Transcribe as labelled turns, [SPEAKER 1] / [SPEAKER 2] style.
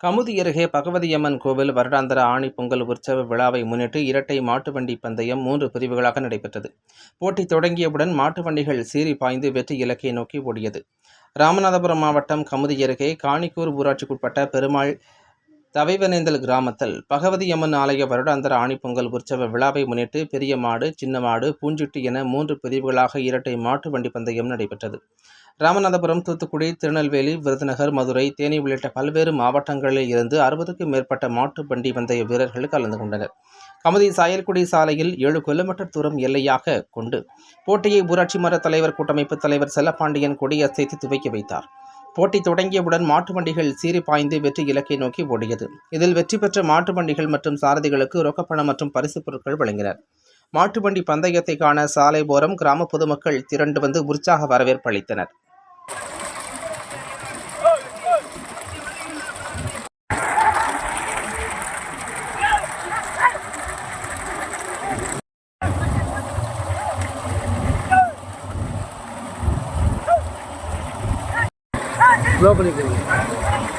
[SPEAKER 1] கமுதி அருகே பகவதியம்மன் கோவில் வருடாந்திர ஆணி பொங்கல் உற்சவ விழாவை முன்னிட்டு இரட்டை மாட்டு வண்டி பந்தயம் மூன்று பிரிவுகளாக நடைபெற்றது. போட்டி தொடங்கியவுடன் மாட்டு வண்டிகள் சீறி பாய்ந்து வெற்றி இலக்கை நோக்கி ஓடியது. ராமநாதபுரம் மாவட்டம் கமுதி அருகே காணிக்கூர் ஊராட்சிக்குட்பட்ட பெருமாள் தவைவனேந்தல் கிராமத்தில் பகவதி அம்மன் ஆலய வருடாந்தர ஆணிப்பொங்கல் உற்சவ விழாவை முன்னிட்டு பெரிய மாடு சின்ன மாடு பூஞ்சிட்டு என மூன்று பிரிவுகளாக இரட்டை மாட்டு வண்டி பந்தயம் நடைபெற்றது. ராமநாதபுரம் தூத்துக்குடி திருநெல்வேலி விருதுநகர் மதுரை தேனி உள்ளிட்ட பல்வேறு மாவட்டங்களில் இருந்து அறுபதுக்கும் மேற்பட்ட மாட்டு வண்டி பந்தய வீரர்கள் கலந்து கொண்டனர். கமுதி சாயல்குடி சாலையில் ஏழு கிலோமீட்டர் தூரம் எல்லையாக கொண்டு போட்டியை ஊராட்சி மன்ற தலைவர் கூட்டமைப்பு தலைவர் செல்லப்பாண்டியன் கொடியசைத்து துவக்கி வைத்தார். போட்டி தொடங்கியவுடன் மாட்டு வண்டிகள் சீறி பாய்ந்து வெற்றி இலக்கை நோக்கி ஓடியது. இதில் வெற்றி பெற்ற மாட்டு வண்டிகள் மற்றும் சாரதிகளுக்கு ரொக்கப்பணம் மற்றும் பரிசுப் பொருட்கள் வழங்கினர். மாட்டு வண்டி பந்தயத்தை காண சாலை ஓரம் கிராம பொதுமக்கள் திரண்டு வந்து உற்சாக வரவேற்பு அளித்தனர்.
[SPEAKER 2] não view.